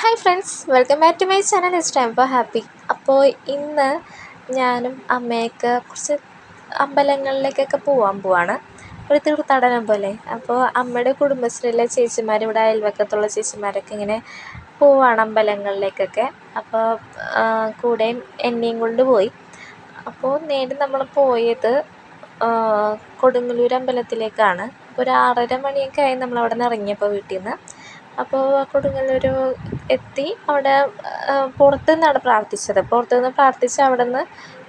Hi friends welcome back to my channel is time for happy. അപ്പോൾ ഇന്ന് ഞാനും അമ്മയൊക്കെ കുറച്ച് അമ്പലങ്ങളിലേക്കൊക്കെ പോകാൻ പോവാണ്. ഒരു തീർത്ഥാടനം പോലെ. അപ്പോൾ അമ്മയുടെ കുടുംബശ്രീയിലെ ചേച്ചിമാർ ഇവിടെ അയൽവക്കത്തുള്ള ചേച്ചിമാരൊക്കെ ഇങ്ങനെ പോവാണ് അമ്പലങ്ങളിലേക്കൊക്കെ. അപ്പോൾ കൂടെയും എന്നെയും കൊണ്ട് പോയി. അപ്പോൾ നേരെ നമ്മൾ പോയത് കൊടുങ്ങല്ലൂർ അമ്പലത്തിലേക്കാണ്. ഒരു ആറര മണിയൊക്കെ ആയി നമ്മൾ അവിടെ നിന്ന് ഇറങ്ങിയപ്പോൾ വീട്ടിൽ നിന്ന് അപ്പോൾ കൊടുങ്ങല്ലൂർ എത്തി. അവിടെ പുറത്തു നിന്നാണ് പ്രാർത്ഥിച്ചത്. പുറത്തു നിന്ന് പ്രാർത്ഥിച്ച് അവിടെ നിന്ന്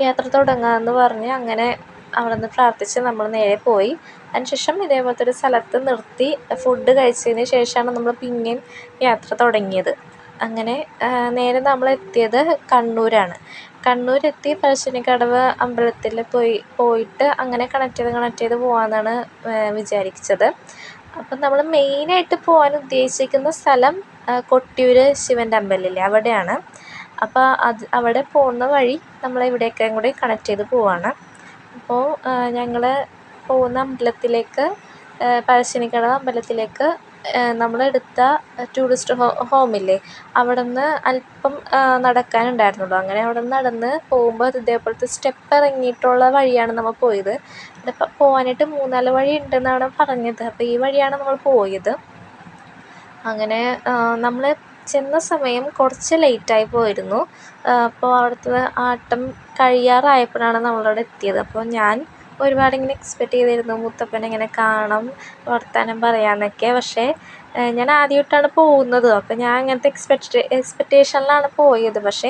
യാത്ര തുടങ്ങാമെന്ന് പറഞ്ഞ് അങ്ങനെ അവിടെ നിന്ന് പ്രാർത്ഥിച്ച് നമ്മൾ നേരെ പോയി. അതിനുശേഷം ഇതേപോലത്തെ ഒരു സ്ഥലത്ത് നിർത്തി ഫുഡ് കഴിച്ചതിന് ശേഷമാണ് നമ്മൾ പിന്നെയും യാത്ര തുടങ്ങിയത്. അങ്ങനെ നേരെ നമ്മൾ എത്തിയത് കണ്ണൂരാണ്. കണ്ണൂരെത്തി എത്തി പറശ്ശിനിക്കടവ് അമ്പലത്തിൽ പോയി പോയിട്ട് അങ്ങനെ കണക്ട് ചെയ്ത് കണക്ട് ചെയ്ത് പോകാമെന്നാണ് വിചാരിച്ചത്. അപ്പം നമ്മൾ മെയിനായിട്ട് പോകാൻ ഉദ്ദേശിക്കുന്ന സ്ഥലം കൊട്ടിയൂർ ശിവന്റെ അമ്പലമില്ലേ അവിടെയാണ്. അപ്പോൾ അത് അവിടെ പോകുന്ന വഴി നമ്മൾ ഇവിടെയൊക്കെയും കൂടി കണക്ട് ചെയ്ത് പോവാണ്. അപ്പോൾ ഞങ്ങൾ പോകുന്ന അമ്പലത്തിലേക്ക് പഴശ്ശിനിക്കടവ് അമ്പലത്തിലേക്ക് നമ്മളെടുത്ത ടൂറിസ്റ്റ് ഹോമില്ലേ അവിടെ നിന്ന് അല്പം നടക്കാനുണ്ടായിരുന്നുള്ളൂ. അങ്ങനെ അവിടെ നിന്ന് നടന്ന് പോകുമ്പോൾ ഇതേപോലത്തെ സ്റ്റെപ്പ് ഇറങ്ങിയിട്ടുള്ള വഴിയാണ് നമ്മൾ പോയത്. ഇവിടെ പോകാനായിട്ട് മൂന്നാൽ വഴി ഉണ്ടെന്നാണ് പറഞ്ഞത്. അപ്പോൾ ഈ വഴിയാണ് നമ്മൾ പോയത്. അങ്ങനെ നമ്മൾ ചെന്ന സമയം കുറച്ച് ലേറ്റായി പോയിരുന്നു. അപ്പോൾ അവിടുത്തെ ആട്ടം കഴിയാറായപ്പോഴാണ് നമ്മളവിടെ എത്തിയത്. അപ്പോൾ ഞാൻ ഒരുപാട് ഇങ്ങനെ എക്സ്പെക്റ്റ് ചെയ്തിരുന്നു മുത്തപ്പനെ ഇങ്ങനെ കാണാം വർത്തമാനം പറയാമെന്നൊക്കെ പക്ഷേ ഞാൻ ആദ്യമായിട്ടാണ് പോകുന്നത്. അപ്പോൾ ഞാൻ അങ്ങനത്തെ എക്സ്പെക്റ്റ് എക്സ്പെക്റ്റേഷനിലാണ് പോയത്. പക്ഷേ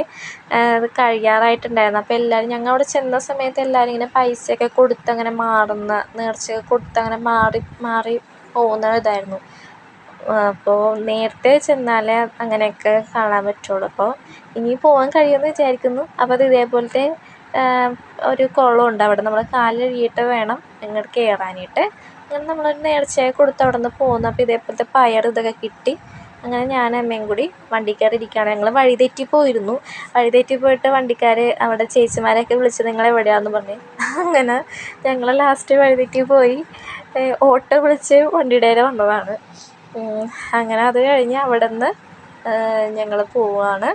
അത് കഴിയാറായിട്ടുണ്ടായിരുന്നു. അപ്പോൾ എല്ലാവരും ഞങ്ങൾ അവിടെ ചെന്ന സമയത്ത് എല്ലാവരും ഇങ്ങനെ പൈസയൊക്കെ കൊടുത്ത് അങ്ങനെ മാറുന്ന നേർച്ചയൊക്കെ കൊടുത്ത് അങ്ങനെ മാറി മാറി പോകുന്ന ഇതായിരുന്നു. അപ്പോൾ നേരത്തെ ചെന്നാലേ അങ്ങനെയൊക്കെ കാണാൻ പറ്റുള്ളൂ. അപ്പോൾ ഇനി പോകാൻ കഴിയുമെന്ന് വിചാരിക്കുന്നു. അപ്പോൾ അത് ഇതേപോലത്തെ ഒരു കുളമുണ്ട്. അവിടെ നമ്മൾ കാൽ കഴുകിയിട്ട് വേണം ഇങ്ങോട്ട് കയറാനായിട്ട് അങ്ങനെ നമ്മളൊരു നേർച്ചയായി കൊടുത്ത് അവിടെ നിന്ന് പോകുന്നു അപ്പോൾ ഇതേപോലത്തെ പയർ ഇതൊക്കെ കിട്ടി. അങ്ങനെ ഞാൻ അമ്മയും കൂടി വണ്ടിയിൽ കയറി ഇരിക്കുകയാണ് ഞങ്ങൾ വഴി തെറ്റി പോയിരുന്നു. വഴി തെറ്റി പോയിട്ട് വണ്ടിക്കാർ അവിടെ ചേച്ചിമാരെയൊക്കെ വിളിച്ച് നിങ്ങൾ എവിടെയാണെന്ന് പറഞ്ഞ്. അങ്ങനെ ഞങ്ങൾ ലാസ്റ്റ് വഴി തെറ്റി പോയി. ഓട്ടോ വിളിച്ച് വണ്ടിയുടെ വന്നതാണ്. അങ്ങനെ അത് കഴിഞ്ഞ് അവിടെ നിന്ന് ഞങ്ങൾ പോവുകയാണ്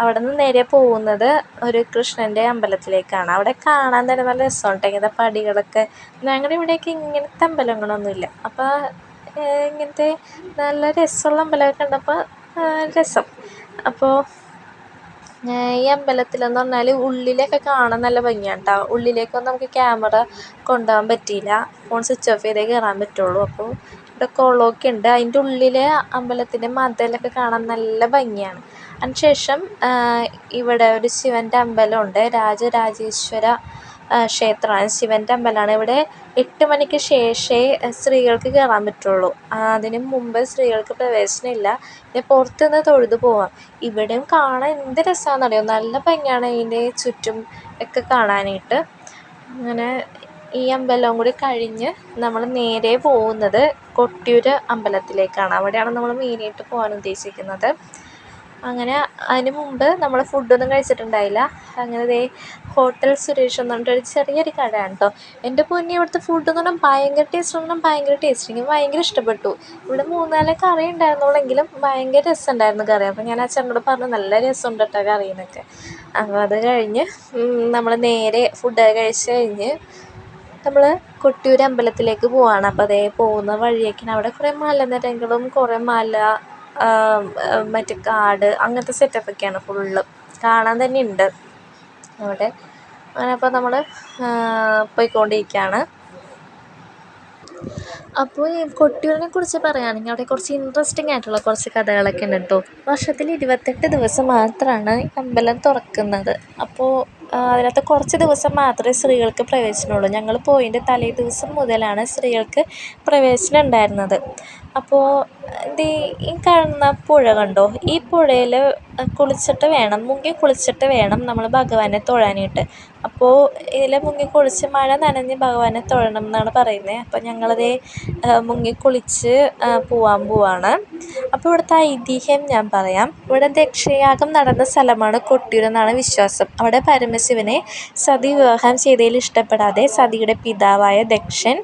അവിടെ നിന്ന് നേരെ പോകുന്നത് ഒരു കൃഷ്ണന്റെ അമ്പലത്തിലേക്കാണ്. അവിടെ കാണാൻ തന്നെ നല്ല രസമുണ്ട്. ഇങ്ങനത്തെ പടികളൊക്കെ. ഞങ്ങളുടെ ഇവിടെയൊക്കെ ഇങ്ങനത്തെ അമ്പലങ്ങളൊന്നുമില്ല. അപ്പോൾ ഇങ്ങനത്തെ നല്ല രസമുള്ള അമ്പലമൊക്കെ കണ്ടപ്പോൾ രസം. അപ്പോൾ ഈ അമ്പലത്തിലെന്ന് പറഞ്ഞാൽ ഉള്ളിലൊക്കെ കാണാൻ നല്ല ഭംഗിയാണ് കേട്ടോ ഉള്ളിലേക്കൊന്നും നമുക്ക് ക്യാമറ കൊണ്ടുപോകാൻ പറ്റിയില്ല. ഫോൺ സ്വിച്ച് ഓഫ് ചെയ്തേ കയറാൻ പറ്റുള്ളൂ. അപ്പോൾ ഇവിടെ കുളമൊക്കെ ഉണ്ട്. അതിന്റെ ഉള്ളിലെ അമ്പലത്തിന്റെ മതിലൊക്കെ കാണാൻ നല്ല ഭംഗിയാണ്. അതിനുശേഷം ഇവിടെ ഒരു ശിവന്റെ അമ്പലമുണ്ട്. രാജരാജേശ്വര ക്ഷേത്രമാണ്. ശിവന്റെ അമ്പലമാണ്. ഇവിടെ എട്ട് മണിക്ക് ശേഷമേ സ്ത്രീകൾക്ക് കയറാൻ പറ്റുള്ളൂ. അതിന് മുമ്പ് സ്ത്രീകൾക്ക് പ്രവേശനമില്ല. പിന്നെ പുറത്ത് നിന്ന് തൊഴുത് പോവാം. ഇവിടെയും കാണാൻ എന്ത് രസമാണെന്നറിയോ നല്ല ഭംഗിയാണ് അതിന്റെ ചുറ്റും ഒക്കെ കാണാനായിട്ട്. അങ്ങനെ ഈ അമ്പലവും കൂടി കഴിഞ്ഞ് നമ്മൾ നേരെ പോകുന്നത് കൊട്ടിയൂർ അമ്പലത്തിലേക്കാണ്. അവിടെയാണ് നമ്മൾ മെയിനായിട്ട് പോകാൻ ഉദ്ദേശിക്കുന്നത്. അങ്ങനെ അതിന് മുമ്പ് നമ്മൾ ഫുഡൊന്നും കഴിച്ചിട്ടുണ്ടായില്ല. അങ്ങനെ ദേ ഹോട്ടൽ സുരേഷ് എന്ന് പറഞ്ഞിട്ടൊരു ചെറിയൊരു കടയാണ് കേട്ടോ എന്റെ പൊന്നി ഇവിടുത്തെ ഫുഡ് എന്ന് പറഞ്ഞാൽ ഭയങ്കര ടേസ്റ്റ് പറഞ്ഞാൽ ഭയങ്കര ടേസ്റ്റ് എനിക്ക് ഭയങ്കര ഇഷ്ടപ്പെട്ടു. ഇവിടെ മൂന്നാൽ കറി ഉണ്ടായിരുന്നുള്ളെങ്കിലും ഭയങ്കര രസമുണ്ടായിരുന്നു കറി. അപ്പോൾ ഞാൻ അച്ഛനോട് പറഞ്ഞു നല്ല രസമുണ്ട് കേട്ടോ കറി എന്നൊക്കെ അപ്പോൾ അത് കഴിഞ്ഞ് നമ്മൾ നേരെ ഫുഡ് കഴിച്ച് കഴിഞ്ഞ് നമ്മൾ കൊട്ടിയൂർ അമ്പലത്തിലേക്ക് പോവാണ്. അപ്പോൾ അതേ പോകുന്ന വഴിയൊക്കെയാണ്. അവിടെ കുറേ മലനിരകളും കുറേ മല മറ്റേ കാട് അങ്ങനത്തെ സെറ്റപ്പൊക്കെയാണ് ഫുള്ള് കാണാൻ തന്നെ ഉണ്ട്. അവിടെ. അങ്ങനെ അപ്പോൾ നമ്മൾ പോയിക്കൊണ്ടിരിക്കുകയാണ് അപ്പോൾ ഈ കൊട്ടിയൂരിനെ കുറിച്ച് പറയുകയാണെങ്കിൽ അവിടെ കുറച്ച് ഇൻട്രസ്റ്റിംഗ് ആയിട്ടുള്ള കുറച്ച് കഥകളൊക്കെ ഉണ്ട് കേട്ടോ. വർഷത്തിൽ ഇരുപത്തെട്ട് ദിവസം മാത്രമാണ് അമ്പലം തുറക്കുന്നത്. അപ്പോൾ അതിനകത്ത് കുറച്ച് ദിവസം മാത്രമേ സ്ത്രീകൾക്ക് പ്രവേശനമുള്ളൂ. ഞങ്ങൾ പോയിന്റെ തലേ ദിവസം മുതലാണ് സ്ത്രീകൾക്ക് പ്രവേശനം ഉണ്ടായിരുന്നത്. അപ്പോൾ ദേ ഈ കാണുന്ന പുഴ കണ്ടോ? ഈ പുഴയിൽ കുളിച്ചിട്ട് വേണം മുങ്ങി കുളിച്ചിട്ട് വേണം നമ്മൾ ഭഗവാനെ തൊഴാനായിട്ട്. അപ്പോൾ ഇതിൽ മുങ്ങി കുളിച്ച് മഴ നനഞ്ഞ് ഭഗവാനെ തൊഴണം എന്നാണ് പറയുന്നത് അപ്പോൾ ഞങ്ങളതേ മുങ്ങി കുളിച്ച് പോവാൻ പോവാണ്. അപ്പോൾ ഇവിടുത്തെ ഐതിഹ്യം ഞാൻ പറയാം. ഇവിടെ ദക്ഷയാഗം നടന്ന സ്ഥലമാണ് കൊട്ടിയൂർ എന്നാണ് വിശ്വാസം. അവിടെ പരമശിവനെ സതി വിവാഹം ചെയ്തതിൽ ഇഷ്ടപ്പെടാതെ സതിയുടെ പിതാവായ ദക്ഷൻ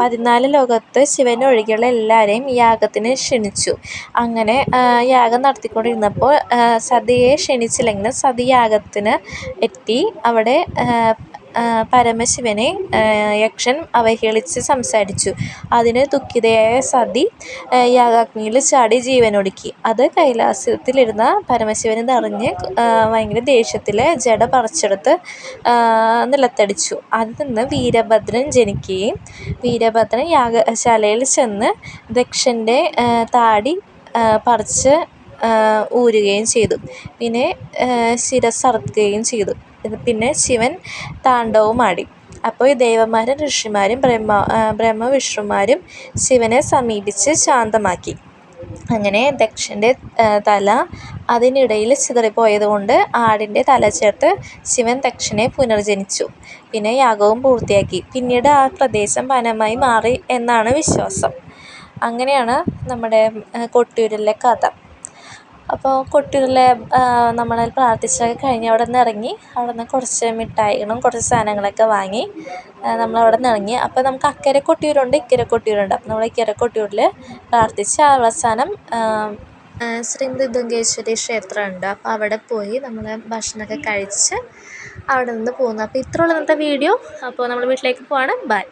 പതിനാല് ലോകത്ത് ശിവനൊഴികെയുള്ള എല്ലാവരെയും യാഗത്തിന് ക്ഷണിച്ചു. അങ്ങനെ യാഗം നടത്തിക്കൊണ്ടിരുന്നപ്പോൾ സതിയെ ക്ഷണിച്ചില്ലെങ്കിലും സതി യാഗത്തിന് എത്തി. അവിടെ പരമശിവനെ യക്ഷൻ അവഹേളിച്ച് സംസാരിച്ചു. അതിന് ദുഃഖിതയായ സതി യാഗാഗ്നിയിൽ ചാടി ജീവനൊടുക്കി. അത് കൈലാസത്തിലിരുന്ന പരമശിവനിതറിഞ്ഞ് ഭയങ്കര ദേഷ്യത്തിൽ ജട പറിച്ചെടുത്ത് നിലത്തടിച്ചു. അതിൽ നിന്ന് വീരഭദ്രൻ ജനിക്കുകയും വീരഭദ്രൻ യാഗശാലയിൽ ചെന്ന് ദക്ഷന്റെ താടി പറിച്ച് ഊരുകയും ചെയ്തു. പിന്നെ ശിരസ്സറുക്കുകയും ചെയ്തു. പിന്നെ ശിവൻ താണ്ഡവമാടി അപ്പോൾ ഈ ദേവന്മാരും ഋഷിമാരും ബ്രഹ്മ ബ്രഹ്മ വിഷ്ണുമാരും ശിവനെ സമീപിച്ച് ശാന്തമാക്കി. അങ്ങനെ ദക്ഷന്റെ തല അതിനിടയിൽ ചിതറിപ്പോയതുകൊണ്ട് ആടിന്റെ തല ചേർത്ത് ശിവൻ ദക്ഷനെ പുനർജനിച്ചു. പിന്നെ യാഗവും പൂർത്തിയാക്കി. പിന്നീട് ആ പ്രദേശം വനമായി മാറി എന്നാണ് വിശ്വാസം. അങ്ങനെയാണ് നമ്മുടെ കൊട്ടിയൂരിലെ കഥ. അപ്പോൾ കുട്ടികളെ നമ്മൾ പ്രാർത്ഥിച്ചൊക്കെ കഴിഞ്ഞ് അവിടെ നിന്ന് ഇറങ്ങി അവിടെ നിന്ന് കുറച്ച് മിഠായികളും കുറച്ച് സാധനങ്ങളൊക്കെ വാങ്ങി നമ്മൾ അവിടെ നിന്ന് ഇറങ്ങി. അപ്പോൾ നമുക്ക് അക്കരെ കൊട്ടിയൂരുണ്ട് ഇക്കരെ കൊട്ടിയൂരുണ്ട്. അപ്പോൾ നമ്മൾ ഇക്കരെ കൊട്ടിയൂരിൽ പ്രാർത്ഥിച്ച് അവസാനം ശ്രീ മൃദംഗേശ്വരി ക്ഷേത്രമുണ്ട്. അപ്പോൾ അവിടെ പോയി നമ്മൾ ഭക്ഷണമൊക്കെ കഴിച്ച് അവിടെ നിന്ന് പോകുന്നു. അപ്പോൾ ഇത്രയുള്ള ഇന്നത്തെ വീഡിയോ. അപ്പോൾ നമ്മൾ വീട്ടിലേക്ക് പോവാണ്. ബൈ.